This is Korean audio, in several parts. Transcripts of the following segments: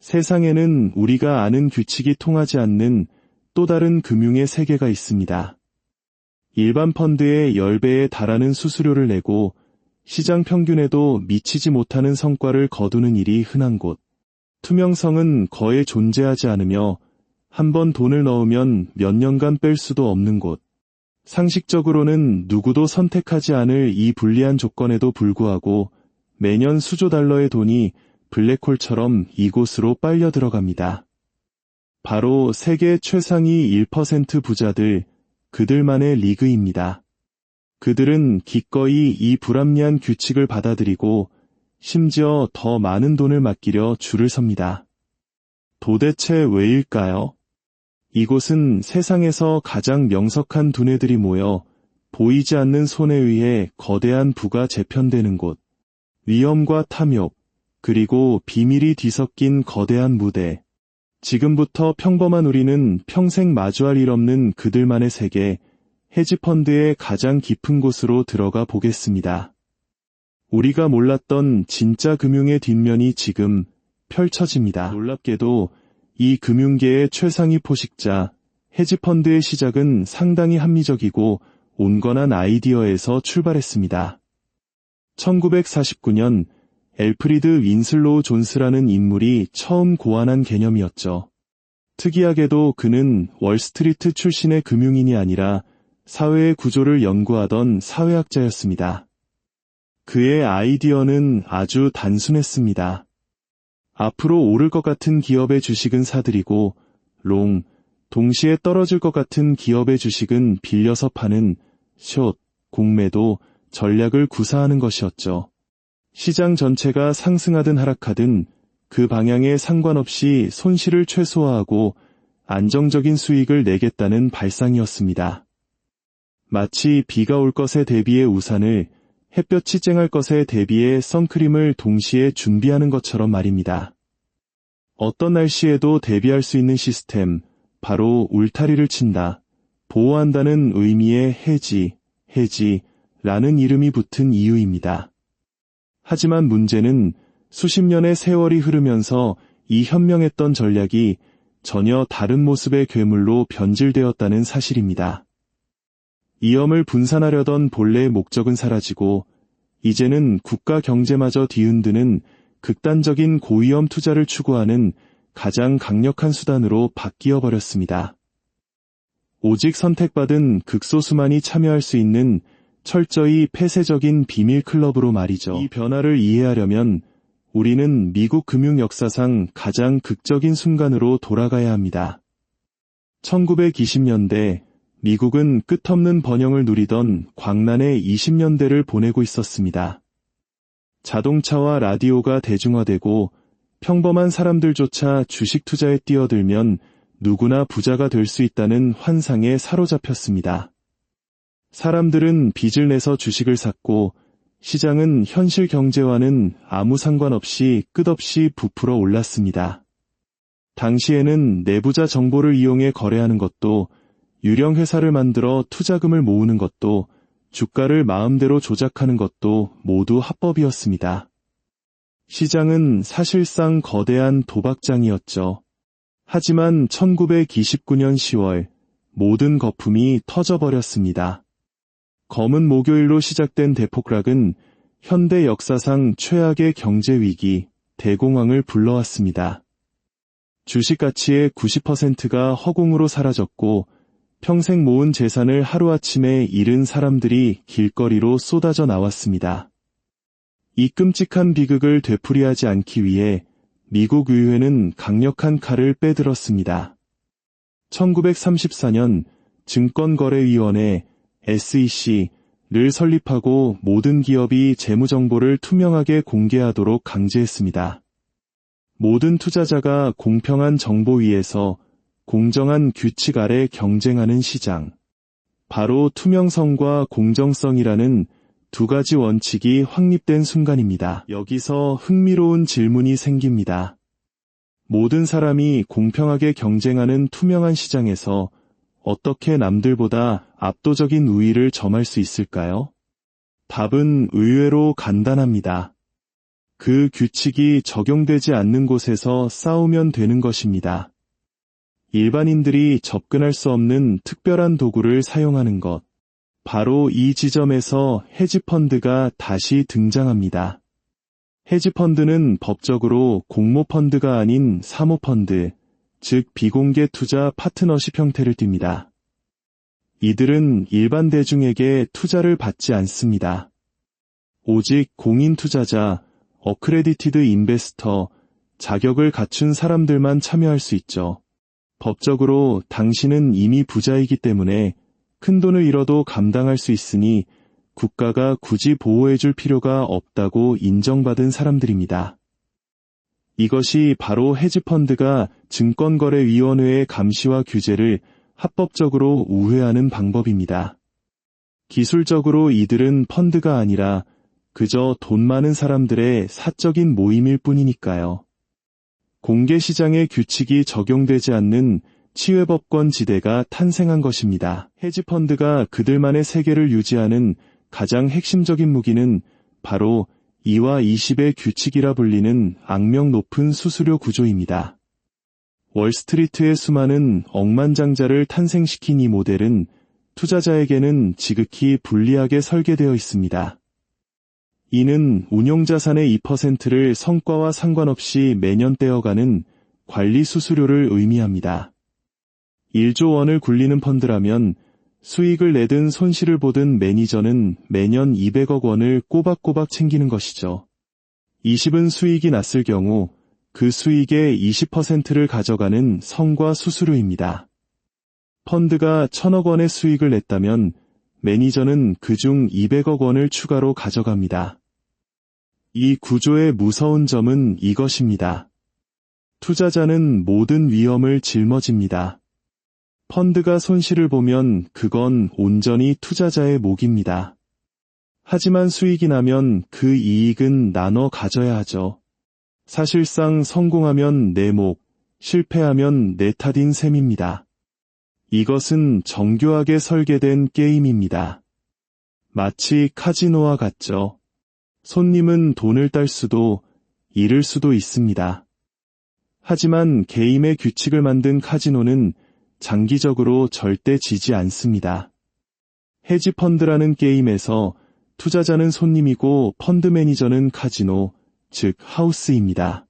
세상에는 우리가 아는 규칙이 통하지 않는 또 다른 금융의 세계가 있습니다. 일반 펀드의 10배에 달하는 수수료를 내고 시장 평균에도 미치지 못하는 성과를 거두는 일이 흔한 곳. 투명성은 거의 존재하지 않으며 한 번 돈을 넣으면 몇 년간 뺄 수도 없는 곳. 상식적으로는 누구도 선택하지 않을 이 불리한 조건에도 불구하고 매년 수조 달러의 돈이 블랙홀처럼 이곳으로 빨려 들어갑니다. 바로 세계 최상위 1% 부자들, 그들만의 리그입니다. 그들은 기꺼이 이 불합리한 규칙을 받아들이고 심지어 더 많은 돈을 맡기려 줄을 섭니다. 도대체 왜일까요? 이곳은 세상에서 가장 명석한 두뇌들이 모여 보이지 않는 손에 의해 거대한 부가 재편되는 곳, 위험과 탐욕, 그리고 비밀이 뒤섞인 거대한 무대. 지금부터 평범한 우리는 평생 마주할 일 없는 그들만의 세계, 헤지펀드의 가장 깊은 곳으로 들어가 보겠습니다. 우리가 몰랐던 진짜 금융의 뒷면이 지금 펼쳐집니다. 놀랍게도 이 금융계의 최상위 포식자, 헤지펀드의 시작은 상당히 합리적이고 온건한 아이디어에서 출발했습니다. 1949년 엘프리드 윈슬로우 존스라는 인물이 처음 고안한 개념이었죠. 특이하게도 그는 월스트리트 출신의 금융인이 아니라 사회의 구조를 연구하던 사회학자였습니다. 그의 아이디어는 아주 단순했습니다. 앞으로 오를 것 같은 기업의 주식은 사들이고, 롱, 동시에 떨어질 것 같은 기업의 주식은 빌려서 파는 숏, 공매도 전략을 구사하는 것이었죠. 시장 전체가 상승하든 하락하든 그 방향에 상관없이 손실을 최소화하고 안정적인 수익을 내겠다는 발상이었습니다. 마치 비가 올 것에 대비해 우산을 햇볕이 쨍할 것에 대비해 선크림을 동시에 준비하는 것처럼 말입니다. 어떤 날씨에도 대비할 수 있는 시스템, 바로 울타리를 친다, 보호한다는 의미의 해지, 해지라는 이름이 붙은 이유입니다. 하지만 문제는 수십 년의 세월이 흐르면서 이 현명했던 전략이 전혀 다른 모습의 괴물로 변질되었다는 사실입니다. 이염을 분산하려던 본래의 목적은 사라지고 이제는 국가 경제마저 뒤흔드는 극단적인 고위험 투자를 추구하는 가장 강력한 수단으로 바뀌어 버렸습니다. 오직 선택받은 극소수만이 참여할 수 있는 철저히 폐쇄적인 비밀 클럽으로 말이죠. 이 변화를 이해하려면 우리는 미국 금융 역사상 가장 극적인 순간으로 돌아가야 합니다. 1920년대 미국은 끝없는 번영을 누리던 광란의 20년대를 보내고 있었습니다. 자동차와 라디오가 대중화되고 평범한 사람들조차 주식 투자에 뛰어들면 누구나 부자가 될 수 있다는 환상에 사로잡혔습니다. 사람들은 빚을 내서 주식을 샀고 시장은 현실 경제와는 아무 상관없이 끝없이 부풀어 올랐습니다. 당시에는 내부자 정보를 이용해 거래하는 것도 유령 회사를 만들어 투자금을 모으는 것도 주가를 마음대로 조작하는 것도 모두 합법이었습니다. 시장은 사실상 거대한 도박장이었죠. 하지만 1929년 10월 모든 거품이 터져버렸습니다. 검은 목요일로 시작된 대폭락은 현대 역사상 최악의 경제 위기, 대공황을 불러왔습니다. 주식 가치의 90%가 허공으로 사라졌고 평생 모은 재산을 하루아침에 잃은 사람들이 길거리로 쏟아져 나왔습니다. 이 끔찍한 비극을 되풀이하지 않기 위해 미국 의회는 강력한 칼을 빼들었습니다. 1934년 증권거래위원회 SEC를 설립하고 모든 기업이 재무정보를 투명하게 공개하도록 강제했습니다. 모든 투자자가 공평한 정보 위에서 공정한 규칙 아래 경쟁하는 시장. 바로 투명성과 공정성이라는 두 가지 원칙이 확립된 순간입니다. 여기서 흥미로운 질문이 생깁니다. 모든 사람이 공평하게 경쟁하는 투명한 시장에서 어떻게 남들보다 압도적인 우위를 점할 수 있을까요? 답은 의외로 간단합니다. 그 규칙이 적용되지 않는 곳에서 싸우면 되는 것입니다. 일반인들이 접근할 수 없는 특별한 도구를 사용하는 것. 바로 이 지점에서 헤지펀드가 다시 등장합니다. 헤지펀드는 법적으로 공모펀드가 아닌 사모펀드, 즉 비공개 투자 파트너십 형태를 띱니다. 이들은 일반 대중에게 투자를 받지 않습니다. 오직 공인 투자자, 어크레디티드 인베스터, 자격을 갖춘 사람들만 참여할 수 있죠. 법적으로 당신은 이미 부자이기 때문에 큰 돈을 잃어도 감당할 수 있으니 국가가 굳이 보호해줄 필요가 없다고 인정받은 사람들입니다. 이것이 바로 헤지펀드가 증권거래위원회의 감시와 규제를 합법적으로 우회하는 방법입니다. 기술적으로 이들은 펀드가 아니라 그저 돈 많은 사람들의 사적인 모임일 뿐이니까요. 공개시장의 규칙이 적용되지 않는 치외법권 지대가 탄생한 것입니다. 헤지펀드가 그들만의 세계를 유지하는 가장 핵심적인 무기는 바로 2와 20의 규칙이라 불리는 악명 높은 수수료 구조입니다. 월스트리트의 수많은 억만장자를 탄생시킨 이 모델은 투자자에게는 지극히 불리하게 설계되어 있습니다. 이는 운용자산의 2%를 성과와 상관없이 매년 떼어가는 관리 수수료를 의미합니다. 1조 원을 굴리는 펀드라면 수익을 내든 손실을 보든 매니저는 매년 200억 원을 꼬박꼬박 챙기는 것이죠. 20은 수익이 났을 경우 그 수익의 20%를 가져가는 성과 수수료입니다. 펀드가 1000억 원의 수익을 냈다면 매니저는 그중 200억 원을 추가로 가져갑니다. 이 구조의 무서운 점은 이것입니다. 투자자는 모든 위험을 짊어집니다. 펀드가 손실을 보면 그건 온전히 투자자의 목입니다. 하지만 수익이 나면 그 이익은 나눠 가져야 하죠. 사실상 성공하면 내 목, 실패하면 내 탓인 셈입니다. 이것은 정교하게 설계된 게임입니다. 마치 카지노와 같죠. 손님은 돈을 딸 수도 잃을 수도 있습니다. 하지만 게임의 규칙을 만든 카지노는 장기적으로 절대 지지 않습니다. 헤지펀드라는 게임에서 투자자는 손님이고 펀드 매니저는 카지노, 즉 하우스입니다.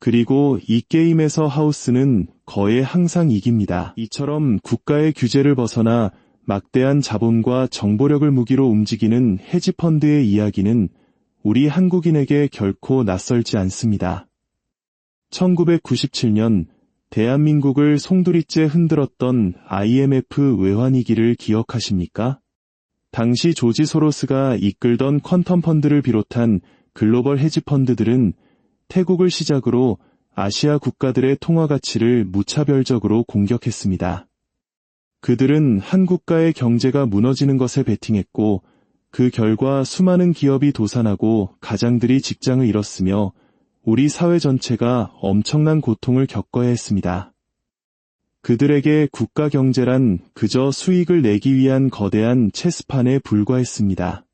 그리고 이 게임에서 하우스는 거의 항상 이깁니다. 이처럼 국가의 규제를 벗어나 막대한 자본과 정보력을 무기로 움직이는 헤지펀드의 이야기는 우리 한국인에게 결코 낯설지 않습니다. 1997년 대한민국을 송두리째 흔들었던 IMF 외환위기를 기억하십니까? 당시 조지 소로스가 이끌던 퀀텀 펀드를 비롯한 글로벌 헤지 펀드들은 태국을 시작으로 아시아 국가들의 통화 가치를 무차별적으로 공격했습니다. 그들은 한 국가의 경제가 무너지는 것에 베팅했고 그 결과 수많은 기업이 도산하고 가장들이 직장을 잃었으며 우리 사회 전체가 엄청난 고통을 겪어야 했습니다. 그들에게 국가 경제란 그저 수익을 내기 위한 거대한 체스판에 불과했습니다.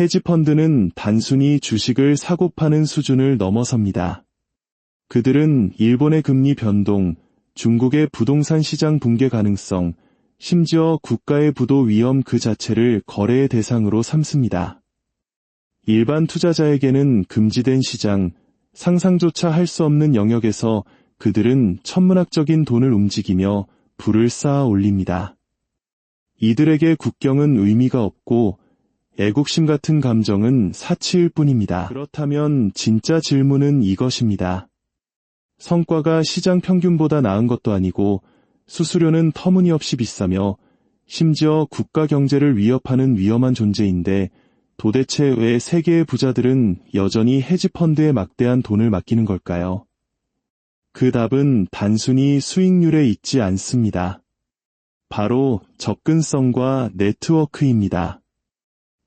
헤지펀드는 단순히 주식을 사고 파는 수준을 넘어섭니다. 그들은 일본의 금리 변동, 중국의 부동산 시장 붕괴 가능성, 심지어 국가의 부도 위험 그 자체를 거래의 대상으로 삼습니다. 일반 투자자에게는 금지된 시장, 상상조차 할 수 없는 영역에서 그들은 천문학적인 돈을 움직이며 불을 쌓아 올립니다. 이들에게 국경은 의미가 없고 애국심 같은 감정은 사치일 뿐입니다. 그렇다면 진짜 질문은 이것입니다. 성과가 시장 평균보다 나은 것도 아니고 수수료는 터무니없이 비싸며 심지어 국가 경제를 위협하는 위험한 존재인데 도대체 왜 세계의 부자들은 여전히 헤지펀드에 막대한 돈을 맡기는 걸까요? 그 답은 단순히 수익률에 있지 않습니다. 바로 접근성과 네트워크입니다.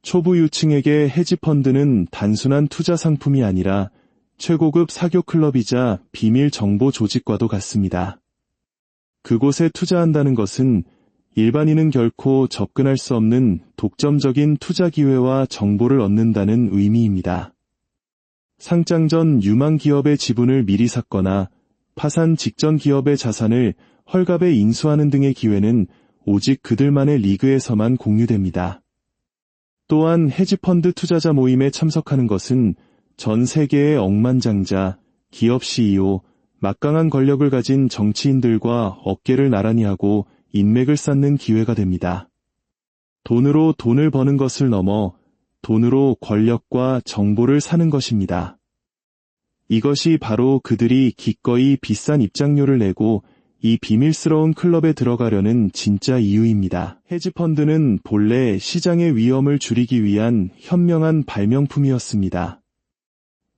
초보 유층에게 헤지펀드는 단순한 투자 상품이 아니라 최고급 사교 클럽이자 비밀 정보 조직과도 같습니다. 그곳에 투자한다는 것은 일반인은 결코 접근할 수 없는 독점적인 투자 기회와 정보를 얻는다는 의미입니다. 상장 전 유망 기업의 지분을 미리 샀거나 파산 직전 기업의 자산을 헐값에 인수하는 등의 기회는 오직 그들만의 리그에서만 공유됩니다. 또한 헤지펀드 투자자 모임에 참석하는 것은 전 세계의 억만장자, 기업 CEO, 막강한 권력을 가진 정치인들과 어깨를 나란히 하고 인맥을 쌓는 기회가 됩니다. 돈으로 돈을 버는 것을 넘어 돈으로 권력과 정보를 사는 것입니다. 이것이 바로 그들이 기꺼이 비싼 입장료를 내고 이 비밀스러운 클럽에 들어가려는 진짜 이유입니다. 헤지펀드는 본래 시장의 위험을 줄이기 위한 현명한 발명품이었습니다.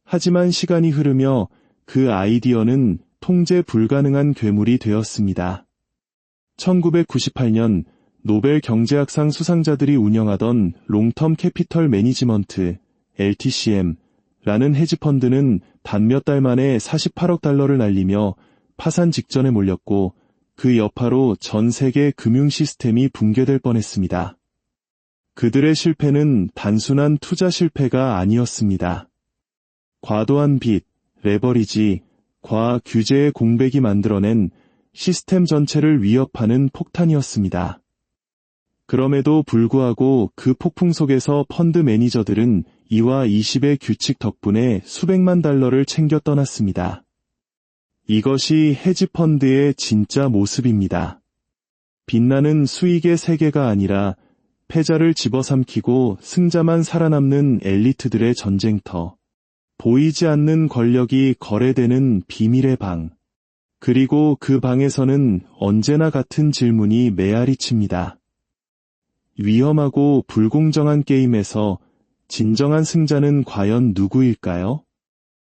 하지만 시간이 흐르며 그 아이디어는 통제 불가능한 괴물이 되었습니다. 1998년 노벨 경제학상 수상자들이 운영하던 롱텀 캐피털 매니지먼트 LTCM 라는 헤지펀드는 단 몇 달 만에 48억 달러를 날리며 파산 직전에 몰렸고 그 여파로 전 세계 금융 시스템이 붕괴될 뻔했습니다. 그들의 실패는 단순한 투자 실패가 아니었습니다. 과도한 빚, 레버리지, 과학 규제의 공백이 만들어낸 시스템 전체를 위협하는 폭탄이었습니다. 그럼에도 불구하고 그 폭풍 속에서 펀드 매니저들은 이와 20의 규칙 덕분에 수백만 달러를 챙겨 떠났습니다. 이것이 헤지펀드의 진짜 모습입니다. 빛나는 수익의 세계가 아니라 패자를 집어삼키고 승자만 살아남는 엘리트들의 전쟁터. 보이지 않는 권력이 거래되는 비밀의 방. 그리고 그 방에서는 언제나 같은 질문이 메아리 칩니다. 위험하고 불공정한 게임에서 진정한 승자는 과연 누구일까요?